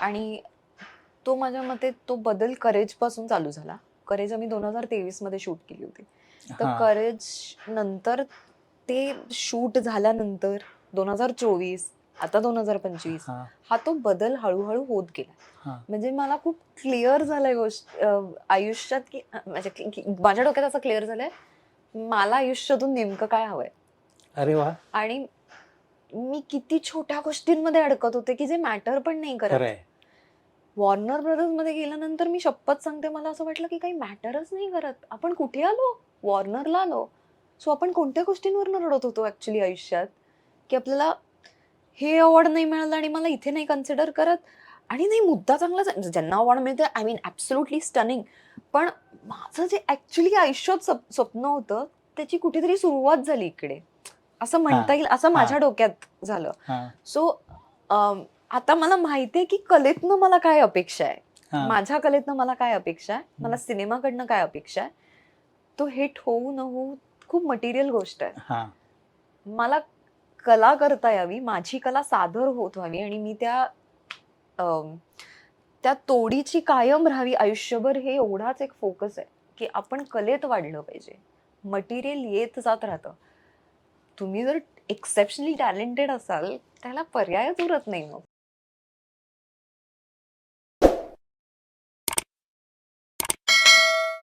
आणि तो माझ्या मते तो बदल करेजपासून चालू झाला. करेज आम्ही दोन हजार तेवीसमध्ये शूट केली होती. तर. करेज नंतर ते शूट झाल्यानंतर दोन हजार चोवीस आता दोन हजार पंचवीस हा, तो बदल हळूहळू होत गेला. म्हणजे मला खूप क्लिअर झालंय गोष्ट आयुष्यात की म्हणजे की- माझ्या डोक्यात असं क्लिअर झालंय मला आयुष्यातून नेमकं काय हवंय? अरे वा. आणि मी किती छोट्या गोष्टींमध्ये अडकत होते की जे मॅटर पण नाही करत. वॉर्नर ब्रदर्समध्ये गेल्यानंतर मी शपथ सांगते मला असं वाटलं की काही मॅटरच नाही करत. आपण कुठे आलो? वॉर्नरला आलो. सो आपण कोणत्या गोष्टींवर रडत होतो ऍक्च्युली आयुष्यात? की आपल्याला हे अवॉर्ड नाही मिळालं आणि मला इथे नाही कन्सिडर करत? आणि नाही मुद्दा चांगलाच आहे. ज्यांना अवॉर्ड मिळते आय मीन ॲब्सोल्युटली स्टनिंग पण माझं जे ऍक्च्युली आयुष्यात सप- स्वप्न होतं त्याची कुठेतरी सुरुवात झाली इकडे. असं म्हणता येईल असं माझ्या डोक्यात झालं. सो आता मला माहितीये की कलेतनं मला काय अपेक्षा आहे. माझ्या कलेतनं मला काय अपेक्षा आहे? मला. सिनेमाकडनं काय अपेक्षा आहे? तो हिट होऊ न होऊ खूप मटेरियल गोष्ट आहे. हा, मला कला करता यावी माझी कला सादर होत व्हावी आणि मी त्या त्या तोडीची कायम राहावी आयुष्यभर हे एवढाच एक फोकस आहे की आपण कलेत वाढलं पाहिजे. मटेरियल येत जात राहतं. तुम्ही जर एक्सेप्शनली टॅलेंटेड असाल त्याला पर्यायच उरत नाही मग.